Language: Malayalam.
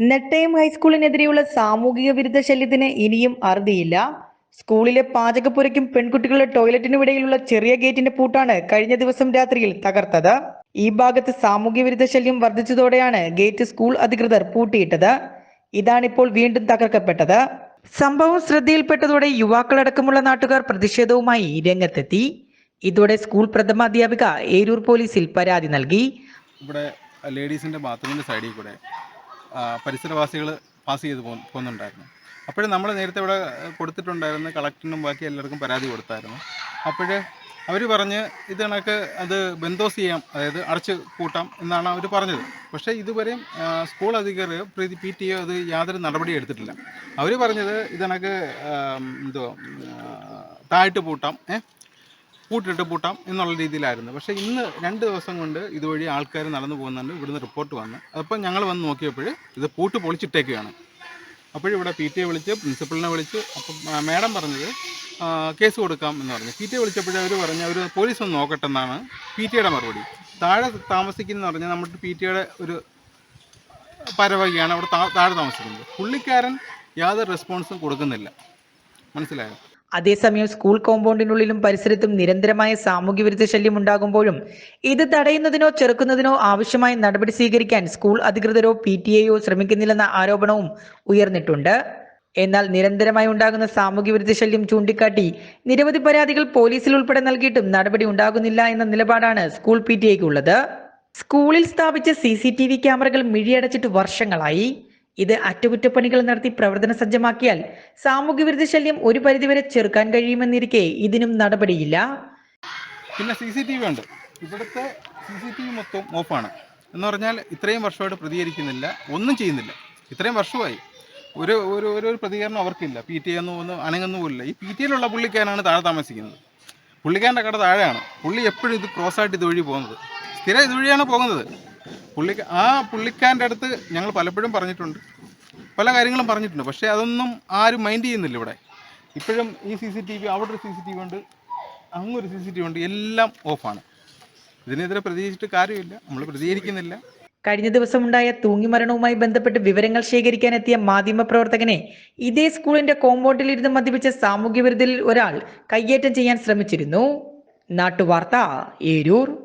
നെട്ടയം ഹൈസ്കൂളിനെതിരെയുള്ള സാമൂഹിക വിരുദ്ധ ശല്യത്തിന് ഇനിയും അറുതിയില്ല. സ്കൂളിലെ പാചകപ്പുരയ്ക്കും പെൺകുട്ടികളുടെ ടോയ്ലറ്റിനും ഇടയിലുള്ള ചെറിയ ഗേറ്റിന്റെ പൂട്ടാണ് കഴിഞ്ഞ ദിവസം രാത്രിയിൽ തകർത്തത്. ഈ ഭാഗത്ത് സാമൂഹ്യ വിരുദ്ധ ശല്യം വർദ്ധിച്ചതോടെയാണ് ഗേറ്റ് സ്കൂൾ അധികൃതർ പൂട്ടിയിട്ടത്. ഇതാണിപ്പോൾ വീണ്ടും തകർക്കപ്പെട്ടത്. സംഭവം ശ്രദ്ധയിൽപ്പെട്ടതോടെ യുവാക്കളടക്കമുള്ള നാട്ടുകാർ പ്രതിഷേധവുമായി രംഗത്തെത്തി. ഇതോടെ സ്കൂൾ പ്രഥമാധ്യാപിക ഏരൂർ പോലീസിൽ പരാതി നൽകി. ഇവിടെ ലേഡീസിന്റെ ബാത്റൂമിന്റെ സൈഡിൽ കൂടെ പരിസരവാസികൾ പാസ് ചെയ്ത് പോകുന്നുണ്ടായിരുന്നു അപ്പോഴും നമ്മൾ നേരത്തെ ഇവിടെ കൊടുത്തിട്ടുണ്ടായിരുന്നു കളക്ടറിനും ബാക്കി എല്ലാവർക്കും പരാതി കൊടുത്തായിരുന്നു. അപ്പോൾ അവർ പറഞ്ഞ് ഇത് കണക്ക് അത് ബെന്തോസ് ചെയ്യാം അതായത് അടച്ച് കൂട്ടാം എന്നാണ് അവർ പറഞ്ഞത്. പക്ഷേ ഇതുവരെയും സ്കൂൾ അധികൃതർ പ്രീതി പി ടി ഒ അത് യാതൊരു നടപടിയും എടുത്തിട്ടില്ല. അവർ പറഞ്ഞത് ഇത് കണക്ക് എന്തോ താഴ്ട്ട് പൂട്ടാം ഏ? പൂട്ടിട്ട് പൂട്ടാം എന്നുള്ള രീതിയിലായിരുന്നു. പക്ഷേ ഇന്ന് രണ്ട് ദിവസം കൊണ്ട് ഇതുവഴി ആൾക്കാർ നടന്നു പോകുന്നുണ്ട്. ഇവിടുന്ന് റിപ്പോർട്ട് വന്ന്. അപ്പം ഞങ്ങൾ വന്ന് നോക്കിയപ്പോൾ ഇത് പൂട്ട് പൊളിച്ചിട്ടേക്കുകയാണ് അപ്പോഴിവിടെ പി ടി എ വിളിച്ച് പ്രിൻസിപ്പളിനെ വിളിച്ച് അപ്പം മാഡം പറഞ്ഞത് കേസ് കൊടുക്കാം എന്ന് പറഞ്ഞു. പി ടി എ വിളിച്ചപ്പോഴേ അവർ പറഞ്ഞു അവർ പോലീസ് ഒന്ന് നോക്കട്ടെ എന്നാണ് പി ടി എയുടെ മറുപടി. താഴെ താമസിക്കുന്നതെന്ന് പറഞ്ഞാൽ നമ്മുടെ പി ടി എയുടെ ഒരു പരവകയാണ് അവിടെ താഴെ താമസിക്കുന്നത്. പുള്ളിക്കാരൻ യാതൊരു റെസ്പോൺസും കൊടുക്കുന്നില്ല. മനസ്സിലായോ? അതേസമയം സ്കൂൾ കോമ്പൗണ്ടിനുള്ളിലും പരിസരത്തും നിരന്തരമായ സാമൂഹ്യ വിരുദ്ധ ശല്യം ഉണ്ടാകുമ്പോഴും ഇത് തടയുന്നതിനോ ചെറുക്കുന്നതിനോ ആവശ്യമായ നടപടി സ്വീകരിക്കാൻ സ്കൂൾ അധികൃതരോ പി ടി എയോ ശ്രമിക്കുന്നില്ലെന്ന ആരോപണവും ഉയർന്നിട്ടുണ്ട്. എന്നാൽ നിരന്തരമായി ഉണ്ടാകുന്ന സാമൂഹ്യ വിരുദ്ധ ശല്യം ചൂണ്ടിക്കാട്ടി നിരവധി പരാതികൾ പോലീസിൽ ഉൾപ്പെടെ നൽകിയിട്ടും നടപടി ഉണ്ടാകുന്നില്ല എന്ന നിലപാടാണ് സ്കൂൾ പി ടി എക്കുള്ളത് സ്കൂളിൽ സ്ഥാപിച്ച സി സി ടി വി ക്യാമറകൾ മിഴിയടച്ചിട്ട് വർഷങ്ങളായി. ഇത് അറ്റകുറ്റപ്പണികൾ നടത്തി പ്രവർത്തന സജ്ജമാക്കിയാൽ സാമൂഹ്യ വിരുദ്ധ ശല്യം ഒരു പരിധിവരെ ചെറുക്കാൻ കഴിയുമെന്നിരിക്കെ ഇതിനും നടപടിയില്ല. പിന്നെ സി സി ടി വി ഉണ്ട്. ഇവിടുത്തെ സി സി ടി വി മൊത്തം ഓഫാണ്. എന്ന് പറഞ്ഞാൽ ഇത്രയും വർഷമായിട്ട് പ്രതികരിക്കുന്നില്ല ഒന്നും ചെയ്യുന്നില്ല. ഇത്രയും വർഷമായി. ഒരു ഒരു ഒരു പ്രതികരണം അവർക്കില്ല. പി ടി ഒന്നും ഒന്നും അനങ്ങുന്നു പോലില്ല. ഈ പി ടി എയിലുള്ള പുള്ളിക്കാരനാണ് താഴെ താമസിക്കുന്നത്. പുള്ളിക്കാരന്റെ കട താഴെയാണ്. പുള്ളി എപ്പോഴും ഇത് ക്രോസായിട്ട് ഇതുവഴി പോകുന്നത്. സ്ഥിരം ഇതുവഴിയാണ് പോകുന്നത്. പുള്ളി ആ പുള്ളിക്കാരന്റെ അടുത്ത് ഞങ്ങൾ പലപ്പോഴും പറഞ്ഞിട്ടുണ്ട്. പല കാര്യങ്ങളും പറഞ്ഞിട്ടുണ്ട്. പക്ഷേ അതൊന്നും ആരും മൈൻഡ് ചെയ്യുന്നില്ല ഇവിടെ. ഇപ്പോഴും ഈ സി സി ടി വി അവിടെ ഒരു സി സി ടി വി ഉണ്ട്. അങ്ങൊരു സി സി ടി വി ഉണ്ട്. എല്ലാം ഓഫാണ്. ഇതിനെതിരെ പ്രതികരിച്ചിട്ട് കാര്യമില്ല. നമ്മൾ പ്രതികരിക്കുന്നില്ല. കഴിഞ്ഞ ദിവസമുണ്ടായ തൂങ്ങിമരണവുമായി ബന്ധപ്പെട്ട് വിവരങ്ങൾ ശേഖരിക്കാനെത്തിയ മാധ്യമപ്രവർത്തകനെ ഇതേ സ്കൂളിന്റെ കോമ്പൗണ്ടിൽ ഇരുന്ന് മദ്യപിച്ച സാമൂഹ്യ വിരുദ്ധരിൽ ഒരാൾ കയ്യേറ്റം ചെയ്യാൻ ശ്രമിച്ചിരുന്നു. നാട്ടുവാർത്ത ഏരൂർ.